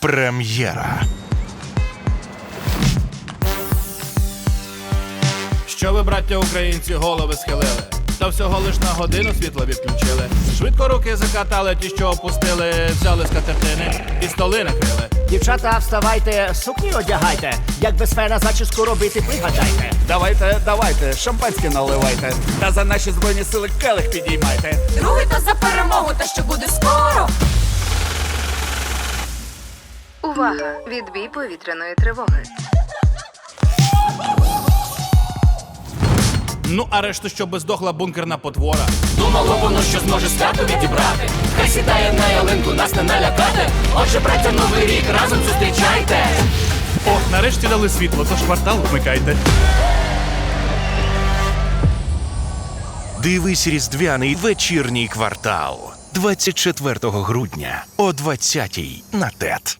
Прем'єра. Що ви, браття українці, голови схилили? Та всього лиш на годину світло відключили. Швидко руки закатали, ті, що опустили, взяли скатертини і столи накрили. Дівчата, вставайте, сукні одягайте. Як без фена зачіску робити, пригадайте. Давайте, давайте, шампанське наливайте. Та за наші збройні сили келих підіймайте. Другий то за перемогу, та що Увага! Відбій повітряної тривоги. Ну, а решту, щоб здохла бункерна потвора. Думало воно, що зможе свято відібрати. Хай сідає на ялинку, нас не налякати. Отже, браття, новий рік разом зустрічайте. О, нарешті дали світло, тож квартал вмикайте. Дивись різдвяний вечірній квартал 24 грудня о 20 на ТЕТ.